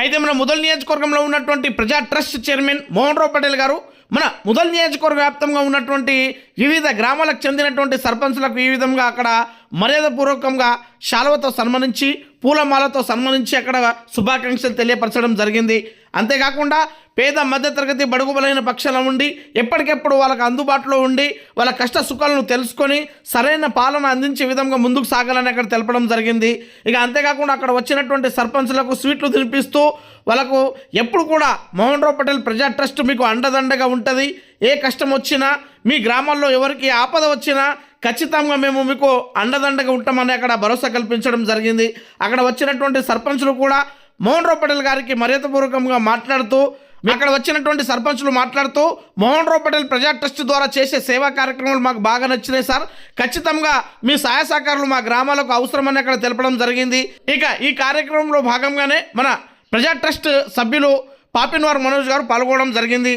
అయితే మన ముదల్ నియోజకవర్గంలో ఉన్నటువంటి ప్రజా ట్రస్ట్ చైర్మన్ మోహన్ రావు పటేల్ గారు మన ముదల్ నియోజకవర్గ వ్యాప్తంగా ఉన్నటువంటి వివిధ గ్రామాలకు చెందినటువంటి సర్పంచ్లకు ఈ విధంగా అక్కడ మర్యాదపూర్వకంగా శాలువతో సన్మానించి పూలమాలతో సన్మానించి అక్కడ శుభాకాంక్షలు తెలియపరచడం జరిగింది. అంతేకాకుండా పేద మధ్యతరగతి బడుగు బలైన పక్షాల ఉండి ఎప్పటికెప్పుడు వాళ్ళకి అందుబాటులో ఉండి వాళ్ళ కష్ట సుఖాలను తెలుసుకొని సరైన పాలన అందించే విధంగా ముందుకు సాగాలని అక్కడ తెలపడం జరిగింది. ఇక అంతేకాకుండా అక్కడ వచ్చినటువంటి సర్పంచ్లకు స్వీట్లు తినిపిస్తూ వాళ్ళకు ఎప్పుడు కూడా మోహన్ రావు పటేల్ ప్రజా ట్రస్ట్ మీకు అండదండగా ఉంటుంది ఏ కష్టం వచ్చినా మీ గ్రామాల్లో ఎవరికి ఆపద వచ్చినా ఖచ్చితంగా మేము మీకు అండదండగా ఉంటామని అక్కడ భరోసా కల్పించడం జరిగింది. అక్కడ వచ్చినటువంటి సర్పంచులు కూడా మోహన్ రావు పటేల్ గారికి మర్యాదపూర్వకంగా మాట్లాడుతూ అక్కడ వచ్చినటువంటి సర్పంచులు మాట్లాడుతూ మోహన్ రావు పటేల్ ప్రజా ట్రస్ట్ ద్వారా చేసే సేవా కార్యక్రమాలు మాకు బాగా నచ్చినాయి సార్. ఖచ్చితంగా మీ సహాయ సహకారాలు మా గ్రామాలకు అవసరమని అక్కడ తెలపడం జరిగింది. ఇక ఈ కార్యక్రమంలో భాగంగానే మన ప్రజా ట్రస్ట్ సభ్యులు పాపిన్వార్ మనోజ్ గారు పాల్గొనడం జరిగింది.